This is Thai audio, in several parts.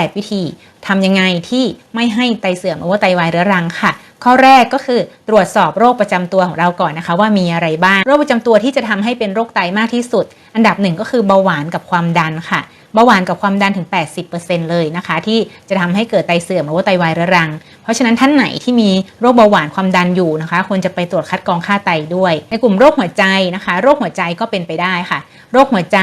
8 วิธีทำยังไงที่ไม่ให้ไตเสื่อมหรือว่าไตวายเรื้อรังค่ะ ข้อแรกก็คือตรวจสอบโรคประจำตัวของเราก่อนนะคะ ว่ามีอะไรบ้าง โรคประจำตัวที่จะทำให้เป็นโรคไตมากที่สุด อันดับหนึ่งก็คือเบาหวานกับความดันค่ะ เบาหวานกับความดันถึง 80%เลยนะคะ ที่จะทำให้เกิดไตเสื่อมหรือว่าไตวายเรื้อรัง เพราะฉะนั้นท่านไหนที่มีโรคเบาหวานความดันอยู่นะคะควรจะไปตรวจคัดกรองค่าไตด้วย ในกลุ่มโรคหัวใจนะคะ โรคหัวใจก็เป็นไปได้ค่ะ โรคหัวใจ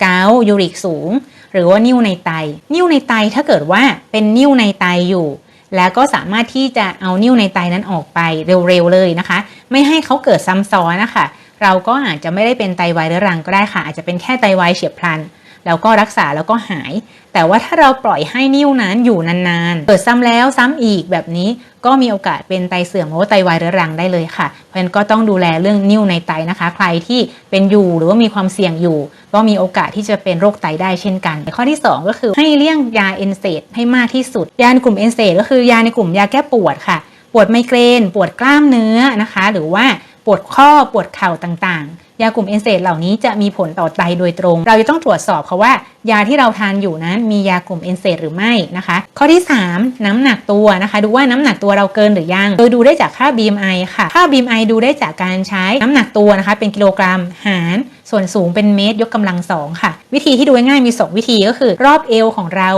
เกาต์ยูริกสูง หรือว่านิ่วในไต นิ่วในไตถ้าเกิดว่าเป็นนิ่วในไตอยู่แล้วก็สามารถที่จะเอานิ่วในไตนั้นออกไปเร็วๆเลยนะคะ ไม่ให้เขาเกิดซ้ำซ้อนนะคะ เราก็อาจจะไม่ได้เป็นไตวายเรื้อรังก็ได้ค่ะ อาจจะเป็นแค่ไตวายเฉียบพลัน แล้วก็รักษาแล้วก็หาย แต่ว่าถ้าเราปล่อยให้นิ่วนั้นอยู่นานๆ เกิดซ้ำแล้วซ้ำอีกแบบนี้ก็มีโอกาสเป็นไตเสื่อมหรือว่าไตวายเรื้อรังได้เลยค่ะ เพราะฉะนั้นก็ต้องดูแลเรื่องนิ่วในไตนะคะ ใครที่เป็นอยู่หรือว่ามีความเสี่ยงอยู่ ก็มีโอกาสที่จะเป็นโรคไตได้เช่นกัน ข้อที่ 2 ก็คือให้เลี่ยงยาเอนเซดให้มากที่สุด ยาในกลุ่มเอนเซดก็คือยาในกลุ่มยาแก้ปวดค่ะ ปวดไมเกรน ปวดกล้ามเนื้อนะคะ หรือว่า ปวดข้อปวดเข่าต่างๆ ยากลุ่มเอนเซดเหล่านี้จะมีผลต่อไตโดยตรง เราจะต้องตรวจสอบค่ะว่า ยาที่เราทานอยู่นั้นมียากลุ่มเอนเซดหรือไม่นะคะ ข้อที่ 3 น้ำหนักตัวนะคะ ดูว่าน้ำหนักตัวเราเกินหรือยัง โดยดูได้จากค่า BMI ค่ะ ค่า BMI ดูได้จากการใช้น้ำหนักตัวนะคะ เป็นกิโลกรัมหารส่วนสูงเป็นเมตรยกกำลังสองค่ะ วิธีที่ดูง่ายมี 2 วิธีก็คือ รอบเอวของเรา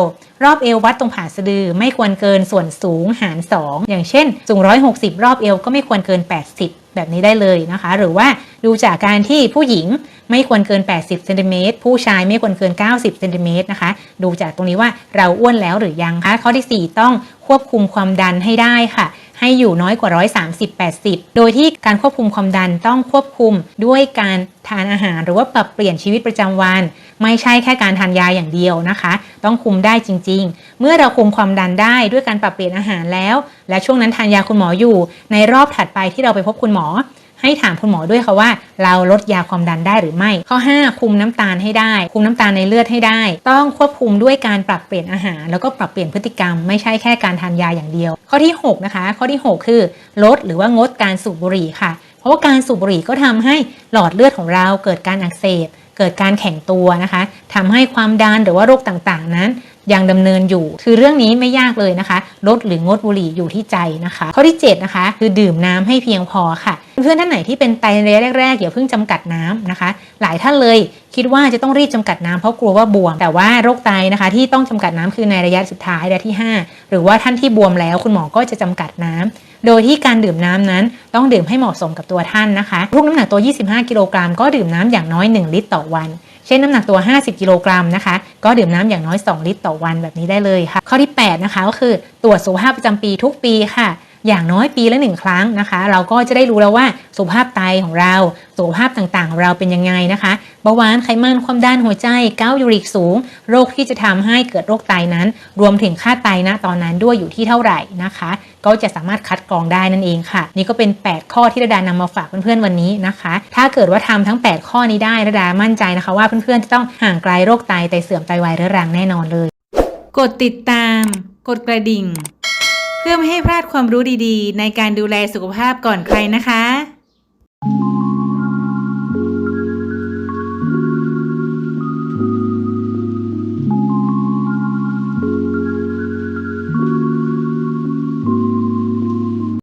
รอบเอววัดตรงผ่าสะดือไม่ควรเกินส่วนสูงหาร 2 อย่างเช่น สูง 160 รอบเอวก็ไม่ควรเกิน 80 แบบนี้ได้เลยนะคะ หรือว่าดูจากการที่ผู้หญิงไม่ควรเกิน 80เซนติเมตรผู้ชายไม่ควรเกิน 90เซนติเมตรนะคะ ดูจากตรงนี้ว่าเราอ้วนแล้วหรือยังคะ ข้อทีสี่4 ต้องควบคุมความดันให้ได้ค่ะ ให้อยู่น้อยกว่า 130 80 โดยที่การควบคุมความดันต้องควบคุมด้วยการทานอาหารหรือว่าปรับเปลี่ยนชีวิตประจำวัน ไม่ใช่แค่การทานยาอย่างเดียวนะคะ ต้องคุมได้จริง ๆ เมื่อเราคุมความดันได้ด้วยการปรับเปลี่ยนอาหารแล้ว และช่วงนั้นทานยาคุณหมออยู่ ในรอบถัดไปที่เราไปพบคุณหมอ ให้ถามคุณหมอด้วยค่ะว่า เราลดยาความดันได้หรือไม่ ข้อ 5 คุมน้ำตาลให้ได้ คุมน้ำตาลในเลือดให้ได้ ต้องควบคุมด้วยการปรับเปลี่ยนอาหาร แล้วก็ปรับเปลี่ยนพฤติกรรมไม่ใช่แค่การทานยาอย่างเดียว ข้อที่ 6 นะคะ ข้อที่ 6 คือ ลดหรือว่างดการสูบบุหรี่ค่ะ เพราะว่าการสูบบุหรี่ก็ทำให้หลอดเลือดของเราเกิดการอักเสบเกิดการแข็งตัวนะคะทำให้ความดันหรือว่าโรคต่างๆ นั้นยังดำเนินอยู่ คือเรื่องนี้ไม่ยากเลยนะคะ ลดหรืองดบุหรี่อยู่ที่ใจนะคะ ข้อที่ 7 นะคะ คือดื่มน้ำให้เพียงพอค่ะ เพื่อนท่านไหนที่เป็นไตระยะแรกๆอย่าเพิ่งจำกัดน้ำนะคะ หลายท่านเลยคิดว่าจะต้องรีบจำกัดน้ำเพราะกลัวว่าบวม แต่ว่าโรคไตนะคะ ที่ต้องจำกัดน้ำคือในระยะสุดท้ายระยะที่ 5 หรือว่าท่านที่บวมแล้วคุณหมอก็จะจำกัดน้ำโดยที่การดื่มน้ำนั้น ต้องดื่มให้เหมาะสมกับตัวท่านนะคะลูกน้ำหนักตัว 25 กิโลกรัมก็ดื่มน้ำอย่างน้อย 1 ลิตรต่อวันเช่นน้ำหนักตัว 50 กิโลกรัมนะคะ ก็ดื่มน้ำอย่างน้อย 2 ลิตรต่อวันแบบนี้ได้เลยค่ะ ข้อที่ 8 นะคะ ก็คือตรวจสุขภาพประจำปีทุกปีค่ะ อย่างน้อยปีละหนึ่งครั้งนะคะ เราก็จะได้รู้แล้วว่าสุขภาพไตของเรา สุขภาพต่างๆ ของเราเป็นยังไงนะคะเบาหวานไขมันความดันหัวใจเกาต์ยูริกสูง โรคที่จะทำให้เกิดโรคไตนั้น รวมถึงค่าไตนะตอนนั้นด้วยอยู่ที่เท่าไหร่นะคะ ก็จะสามารถคัดกรองได้นั่นเองค่ะ นี่ก็เป็น 8 ข้อที่ระดานำมาฝากเพื่อนๆวันนี้นะคะ ถ้าเกิดว่าทำทั้ง 8 ข้อนี้ได้ระดามั่นใจนะคะว่าเพื่อนๆจะต้องห่างไกลโรคไตไตเสื่อมไตวายเรื้อรังแน่นอนเลย กดติดตาม กดกระดิ่ง เพื่อไม่ให้พลาดความรู้ดีๆ ในการดูแลสุขภาพก่อนใครนะคะ